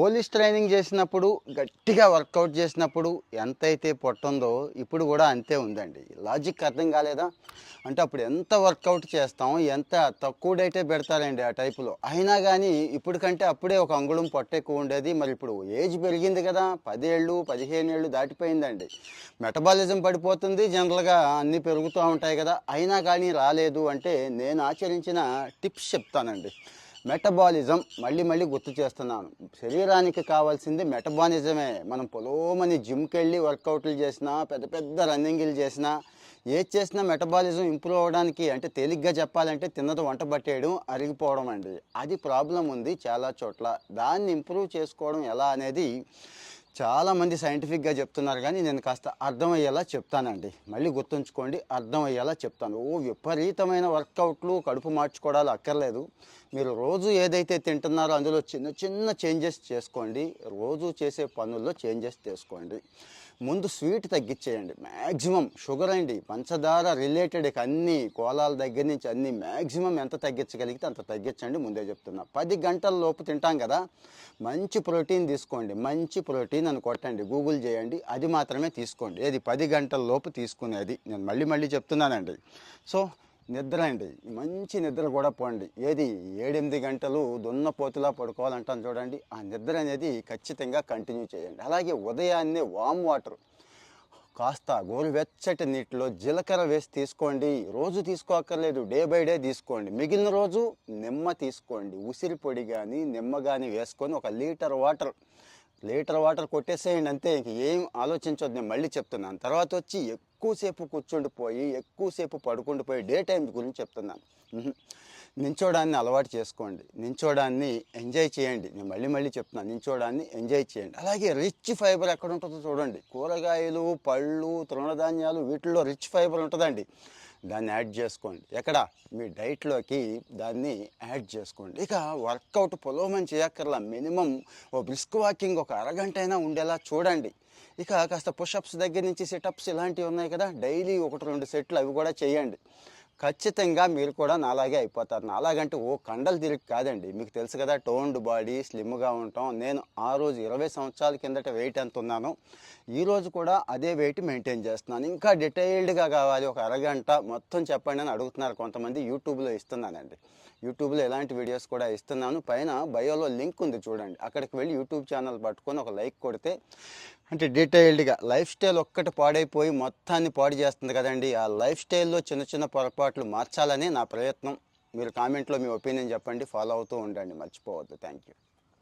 Police training చేసినప్పుడు గట్టిగా work out చేసినప్పుడు ఎంతైతే పొట్టుందో ఇప్పుడు కూడా అంతే ఉందండి. లాజిక్ అర్థం కాలేదా? అంటే అప్పుడు ఎంత వర్కౌట్ చేస్తాం ఎంత తక్కువ డైటే పెడతారండి ఆ టైపులో. అయినా కానీ ఇప్పుడు కంటే అప్పుడే ఒక అంగుళం పొట్ట ఎక్కువ ఉండేది. మరి ఇప్పుడు ఏజ్ పెరిగింది కదా పదేళ్ళు పదిహేను ఏళ్ళు దాటిపోయిందండి. మెటబాలిజం పడిపోతుంది జనరల్గా అన్నీ పెరుగుతూ ఉంటాయి కదా. అయినా కానీ రాలేదు అంటే నేను ఆచరించిన టిప్స్ చెప్తానండి. మెటబాలిజం మళ్ళీ మళ్ళీ గుర్తు చేస్తున్నాను. శరీరానికి కావాల్సింది మెటబాలిజమే. మనం పొలోమని జిమ్కి వెళ్ళి వర్కౌట్లు చేసినా పెద్ద పెద్ద రన్నింగ్లు చేసినా ఏది చేసినా మెటబాలిజం ఇంప్రూవ్ అవ్వడానికి అంటే తేలిగ్గా చెప్పాలంటే తిన్నది వంట పట్టేయడం అరిగిపోవడం అండి. అది ప్రాబ్లం ఉంది చాలా చోట్ల. దాన్ని ఇంప్రూవ్ చేసుకోవడం ఎలా అనేది చాలామంది సైంటిఫిక్గా చెప్తున్నారు కానీ నేను కాస్త అర్థమయ్యేలా చెప్తానండి. మళ్ళీ గుర్తుంచుకోండి అర్థమయ్యేలా చెప్తాను. ఓ విపరీతమైన వర్కౌట్లు కడుపు మార్చుకోవడాలు అక్కర్లేదు. మీరు రోజు ఏదైతే తింటున్నారో అందులో చిన్న చిన్న చేంజెస్ చేసుకోండి. రోజు చేసే పనుల్లో చేంజెస్ చేసుకోండి. ముందు స్వీట్ తగ్గించేయండి. మ్యాక్సిమం షుగర్ అండి పంచదార రిలేటెడ్ అన్ని కోలాల దగ్గర నుంచి అన్ని మ్యాక్సిమం ఎంత తగ్గించగలిగితే అంత తగ్గించండి. ముందే చెప్తున్నా. పది గంటల లోపు తింటాం కదా మంచి ప్రోటీన్ తీసుకోండి. మంచి ప్రోటీన్ అని కొట్టండి. గూగుల్ చేయండి. అది మాత్రమే తీసుకోండి. ఏది పది గంటల లోపు తీసుకునేది. నేను మళ్ళీ మళ్ళీ చెప్తున్నానండి. సో నిద్ర అండి. మంచి నిద్ర కూడా పోండి. ఏది ఏడెనిమిది గంటలు దున్నపోతులా పడుకోవాలంటాను చూడండి. ఆ నిద్ర అనేది ఖచ్చితంగా కంటిన్యూ చేయండి. అలాగే ఉదయాన్నే వామ్ వాటర్ కాస్త గోరువెచ్చటి నీటిలో జీలకర్ర వేసి తీసుకోండి. రోజు తీసుకోక్కర్లేదు డే బై డే తీసుకోండి. మిగిలిన రోజు నిమ్మ తీసుకోండి. ఉసిరి పొడి కానీ నిమ్మ కానీ వేసుకొని ఒక లీటర్ వాటర్ లీటర్ వాటర్ కొట్టేసేయండి అంతే. ఇంక ఏం ఆలోచించొద్దు. నేను మళ్ళీ చెప్తున్నాను. తర్వాత వచ్చి ఎక్కువసేపు కూర్చుండిపోయి ఎక్కువసేపు పడుకుండిపోయి డే టైం గురించి చెప్తున్నాను. నించోడాన్ని అలవాటు చేసుకోండి. నించోడాన్ని ఎంజాయ్ చేయండి. నేను మళ్ళీ మళ్ళీ చెప్తున్నాను నించోడాన్ని ఎంజాయ్ చేయండి. అలాగే రిచ్ ఫైబర్ ఎక్కడ ఉంటుందో చూడండి. కూరగాయలు పళ్ళు తృణధాన్యాలు వీటిల్లో రిచ్ ఫైబర్ ఉంటుందండి. దాన్ని యాడ్ చేసుకోండి. ఎక్కడ? మీ డైట్లోకి దాన్ని యాడ్ చేసుకోండి. ఇక వర్కౌట్ పొలోమని చేయక్కర్లా. మినిమం ఓ బ్రిస్క్ వాకింగ్ ఒక అరగంట అయినా ఉండేలా చూడండి. ఇక కాస్త పుషప్స్ దగ్గర నుంచి సెటప్స్ ఇలాంటివి ఉన్నాయి కదా. డైలీ ఒకటి రెండు సెట్లు అవి కూడా చేయండి. ఖచ్చితంగా మీరు కూడా నాలాగే అయిపోతారు. నాలాగంటే ఓ కండలు తిరిగి కాదండి. మీకు తెలుసు కదా టోన్డ్ బాడీ స్లిమ్గా ఉంటాం నేను ఆ రోజు ఇరవై సంవత్సరాల కిందట వెయిట్ ఎంత ఉన్నాను ఈరోజు కూడా అదే వెయిట్ మెయింటైన్ చేస్తున్నాను. ఇంకా డీటెయిల్డ్గా కావాలి ఒక అరగంట మొత్తం చెప్పండి అని అడుగుతున్నారు కొంతమంది యూట్యూబ్లో ఇస్తున్నానండి. యూట్యూబ్లో ఎలాంటి వీడియోస్ కూడా ఇస్తున్నాను. పైన బయోలో లింక్ ఉంది చూడండి. అక్కడికి వెళ్ళి యూట్యూబ్ ఛానల్ పట్టుకొని ఒక లైక్ కొడితే అంటే డీటెయిల్డ్గా లైఫ్ స్టైల్ ఒక్కటి పాడైపోయి మొత్తాన్ని పాడు చేస్తుంది కదండి. ఆ లైఫ్ స్టైల్లో చిన్న చిన్న పొరపాటు అలవాట్లు మార్చాలని నా ప్రయత్నం. మీరు కామెంట్లో మీ ఒపీనియన్ చెప్పండి ఫాలో అవుతూ ఉండండి. మర్చిపోవద్దు. Thank you